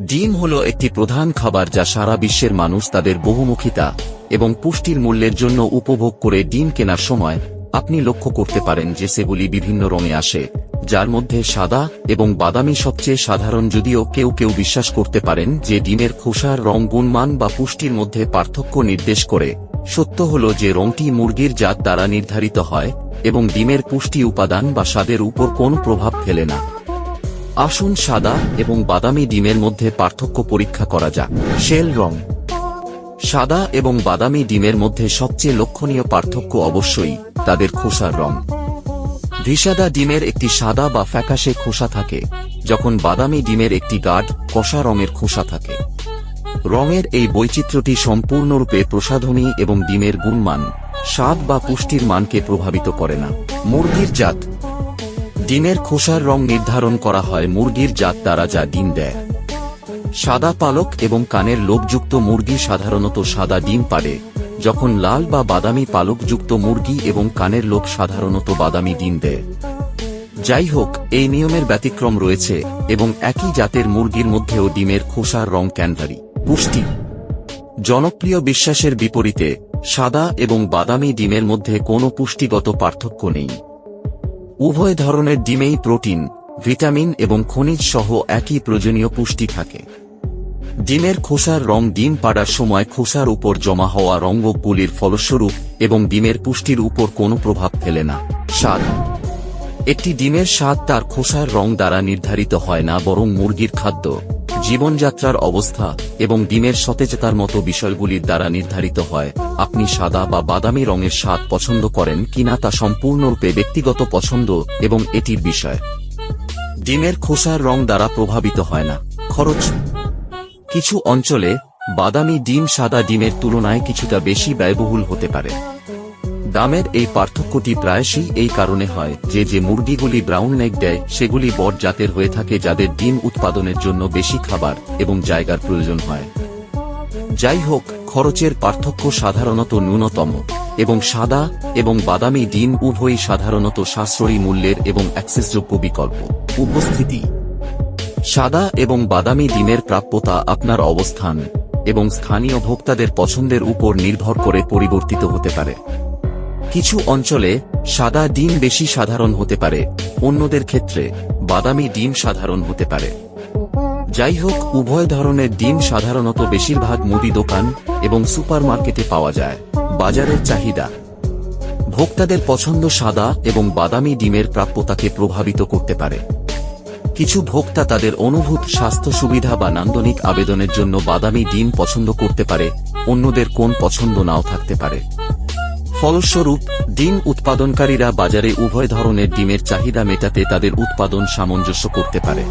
ডিম হল একটি প্রধান খাবার যা সারা বিশ্বের মানুষ তাদের বহুমুখিতা এবং পুষ্টির মূল্যের জন্য উপভোগ করে ডিম কেনার সময় আপনি লক্ষ্য করতে পারেন যে সেগুলি বিভিন্ন রঙে আসে, যার মধ্যে সাদা এবং বাদামি সবচেয়ে সাধারণ যদিও কেউ কেউ বিশ্বাস করতে পারেন যে ডিমের খোসার রং গুণমান বা পুষ্টির মধ্যে পার্থক্য নির্দেশ করে। সত্য হল যে রংটি মুরগির জাত দ্বারা নির্ধারিত হয় এবং ডিমের পুষ্টি উপাদান বা স্বাদের উপর কোন প্রভাব ফেলে না। আসুন সাদা এবং বাদামি ডিমের মধ্যে পার্থক্য পরীক্ষা করা যাক। শেল রং। সাদা এবং বাদামি ডিমের মধ্যে সবচেয়ে লক্ষণীয় পার্থক্য অবশ্যই তাদের খোসার রং। ভিসাদা ডিমের একটি সাদা বা ফ্যাকাশে খোসা থাকে, যখন বাদামি ডিমের একটি গাঢ়, কষা রঙের খোসা থাকে। রঙের এই বৈচিত্র্যটি সম্পূর্ণরূপে প্রসাধনী এবং ডিমের গুণমান, স্বাদ বা পুষ্টির মানকে প্রভাবিত করে না। মুরগির জাত। ডিমের খোসার রং নির্ধারণ করা হয় মুরগির জাত দ্বারা যা ডিম দেয়। সাদা পালক এবং কানের লোভযুক্ত মুরগি সাধারণত সাদা ডিম পারে যখন লাল বা বাদামি পালকযুক্ত মুরগি এবং কানের লোক সাধারণত বাদামি ডিম দেয়। যাই হোক, এই নিয়মের ব্যতিক্রম রয়েছে এবং একই জাতের মুরগির মধ্যেও ডিমের খোসার রং ক্যানভারি পুষ্টি। জনপ্রিয় বিশ্বাসের বিপরীতে, সাদা এবং বাদামি ডিমের মধ্যে কোনো পুষ্টিগত পার্থক্য নেই। উভয় ধরনের ডিমেই প্রোটিন, ভিটামিন এবং খনিজ সহ একই প্রয়োজনীয় পুষ্টি থাকে। ডিমের খোসার রং ডিম পাড়ার সময় খোসার উপর জমা হওয়া রঙ্গগুলির ফলস্বরূপ এবং ডিমের পুষ্টির উপর কোনো প্রভাব ফেলে না। স্বাদ। একটি ডিমের স্বাদ তার খোসার রং দ্বারা নির্ধারিত হয় না, বরং মুরগির খাদ্য। জীবনযাত্রার অবস্থা এবং ডিমের সতেজতার মতো বিষয়গুলির দ্বারা নির্ধারিত হয়, আপনি সাদা বা বাদামি রঙের স্বাদ পছন্দ করেন কিনা তা সম্পূর্ণরূপে ব্যক্তিগত পছন্দ এবং এটির বিষয়। ডিমের খোসার রং দ্বারা প্রভাবিত হয় না। খরচ। কিছু অঞ্চলে বাদামি ডিম সাদা ডিমের তুলনায় কিছুটা বেশি ব্যয়বহুল হতে পারে। দামের এই পার্থক্যটি প্রায়শই এই কারণে হয় যে যে মুরগিগুলি ব্রাউন নেক দেয়, সেগুলি বড় জাতের হয়ে থাকে যাদের ডিম উৎপাদনের জন্য বেশি খাবার এবং জায়গার প্রয়োজন হয়। যাই হোক খরচের পার্থক্য সাধারণত ন্যূনতম এবং সাদা এবং বাদামি ডিম উভয়ই সাধারণত সাশ্রয়ী মূল্যের এবং অ্যাক্সেসযোগ্য বিকল্প। উপস্থিতি। সাদা এবং বাদামি ডিমের প্রাপ্যতা আপনার অবস্থান এবং স্থানীয় ভোক্তাদের পছন্দের উপর নির্ভর করে পরিবর্তিত হতে পারে। কিছু অঞ্চলে সাদা ডিম বেশি সাধারণ হতে পারে, অন্যদের ক্ষেত্রে বাদামি ডিম সাধারণ হতে পারে। যাই হোক উভয় ধরনের ডিম সাধারণত বেশিরভাগ মুদি দোকান এবং সুপারমার্কেটে পাওয়া যায়, বাজারের চাহিদা। ভোক্তাদের পছন্দ সাদা এবং বাদামি ডিমের প্রাপ্যতাকে প্রভাবিত করতে পারে। কিছু ভোক্তা তাদের অনুভূত স্বাস্থ্য সুবিধা বা নান্দনিক আবেদনের জন্য বাদামি ডিম পছন্দ করতে পারে, অন্যদের কোন পছন্দ নাও থাকতে পারে। ফলস্বরূপ ডিম উৎপাদনকারীরা বাজারে উভয় ধরনের ডিমের চাহিদা মেটাতে তাদের উৎপাদন সামঞ্জস্য করতে পারে।